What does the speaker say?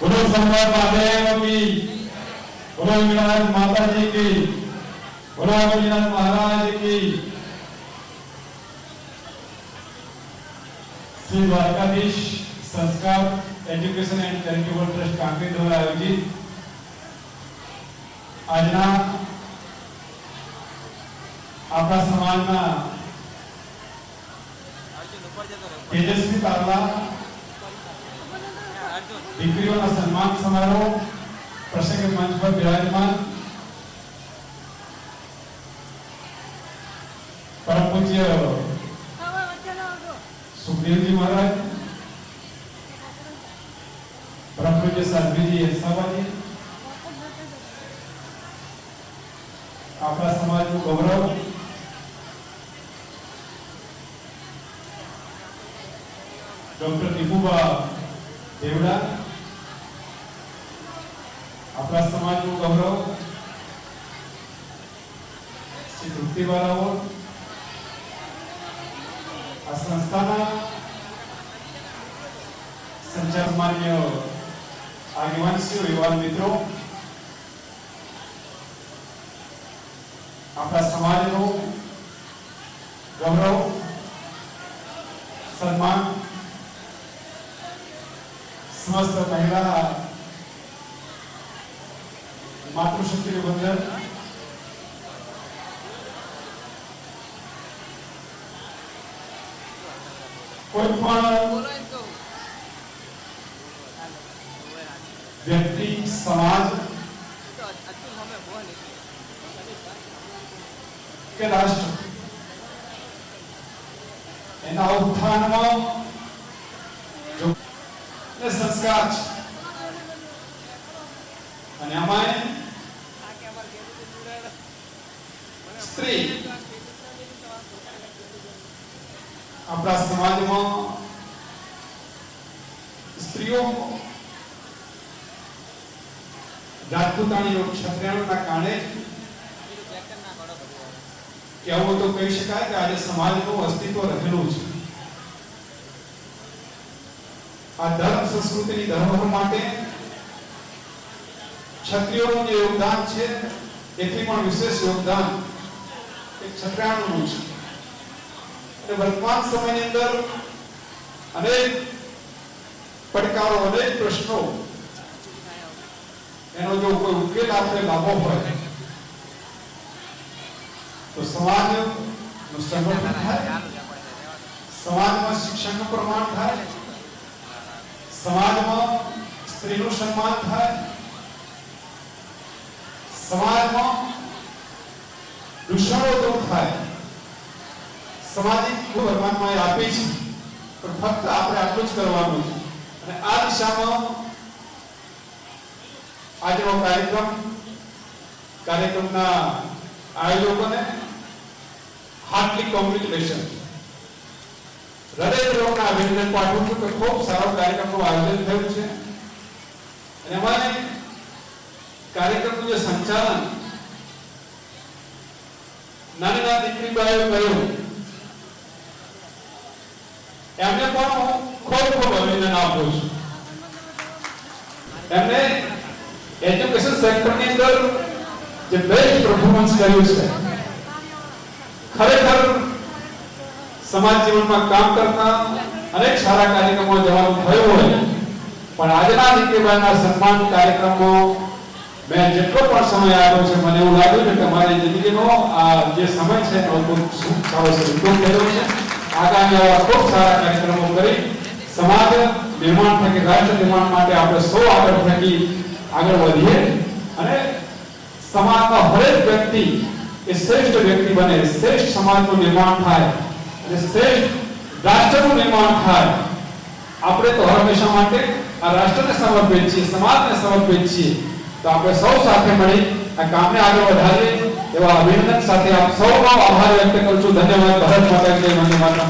બોલો સંવાદ મહાદેવ કી બોલો વિનાયક માતાજી કી બોલો અમરનાથ મહારાજ કી Shri Dwarkadhish Sanskar education and charitable trust Kankari દ્વારા આયોજિત આજના આપણા સમાજના તેજસ્વી તારલા દીકરીઓના સન્માન સમારોહ પ્રસંગે મંચ પર બિરાજમાન પરમ પૂજ્ય સુખદેવજી મહારાજ પરમ પૂજ્ય સાધ્વીજી હંસાબાજી આપણા સમાજનું ગૌરવ ડોક્ટર દીપુબા દેવડા આપણા સમાજનું ગૌરવ, શ્રી તૃપ્તિબા આ સંસ્થાના સંચાલક માન્ય આગેવાનશ્રીઓ, યુવાન મિત્રો, આપણા સમાજનું ગૌરવ, સન્માન, સમસ્ત મહિલા માતૃશક્તિનું વંદન કોઈ પણ વ્યક્તિ સમાજ કે રાષ્ટ્ર એના ઉત્થાનમાં સંસ્કાર છે અને આમાં સ્ત્રી. આપણા સમાજમાં સ્ત્રીઓ રાજપૂતાણીઓ ક્ષત્રિયોના કારણે કહેવું તો કહી શકાય કે આજે સમાજનું અસ્તિત્વ રહેલું છે. આ ધર્મ સંસ્કૃતિની ધરોહર માટે ક્ષત્રિયોનું જે યોગદાન છે, એથી પણ વિશેષ યોગદાન ક્ષત્રિયાનું છે. અને વર્તમાન સમયની અંદર અનેક પડકારો, અનેક પ્રશ્નો એનો જો કોઈ ઉકેલ આપણે લાવવો હોય, તો સમાજનું સંગઠન થાય, સમાજમાં શિક્ષણનું પ્રમાણ થાય, સમાજમાં સ્ત્રીનું સન્માન થાય, સમાજમાં દૂર થાય. સામાજિક ભગવાનમાં આપી છે, પણ ફક્ત આપણે આટલું જ કરવાનું છે. અને આ દિશામાં આજનો કાર્યક્રમ, કાર્યક્રમના આયોજકોને હાર્ટલી કોંગ્રેચ્યુલેશન હૃદયપૂર્વકના અભિનંદન પાઠવું છું કે ખૂબ સારો કાર્યક્રમનું આયોજન થયું છે. અને અમારે કાર્યક્રમનું જે સંચાલન નાની નાની દીકરીબાએ કર્યું એમને પણ હું ખૂબ ખૂબ અભિનંદન આપું છું. એમને એજ્યુકેશન સેક્ટરની અંદર જે બેસ્ટ પરફોર્મન્સ કર્યું છે, ખરેખર સમાજ જીવનમાં કામ કરતા અનેક સારા કાર્યક્રમો જવાનું થયું હોય, પણ આજના દીકરીબાઈના સન્માન કાર્યક્રમો મેં જેટલો પણ સમય આવ્યો છે, મને એવું લાગ્યું કે મારી જિંદગીનો આ જે સમય છે, એનો આગામી ખૂબ સારા કાર્યક્રમો કરી સમાજ નિર્માણ થકી, રાષ્ટ્ર નિર્માણ માટે આપણે સૌ આગળ થકી આગળ વધીએ અને સમાજમાં હરેક વ્યક્તિ એ શ્રેષ્ઠ વ્યક્તિ બને, શ્રેષ્ઠ સમાજનું નિર્માણ થાય અને શ્રેષ્ઠ રાષ્ટ્રનું નિર્માણ થાય. આપણે તો હંમેશા માટે આ રાષ્ટ્રને સમર્પિત છીએ, સમાજને સમર્પિત છીએ. તો આપણે સૌ સાથે મળી આ કામને આગળ વધારીએ એવા અભિનંદન સાથે આપ સૌનો આભાર વ્યક્ત કરું છું. ધન્યવાદ. ભારત માતા જય વંદે માતરમ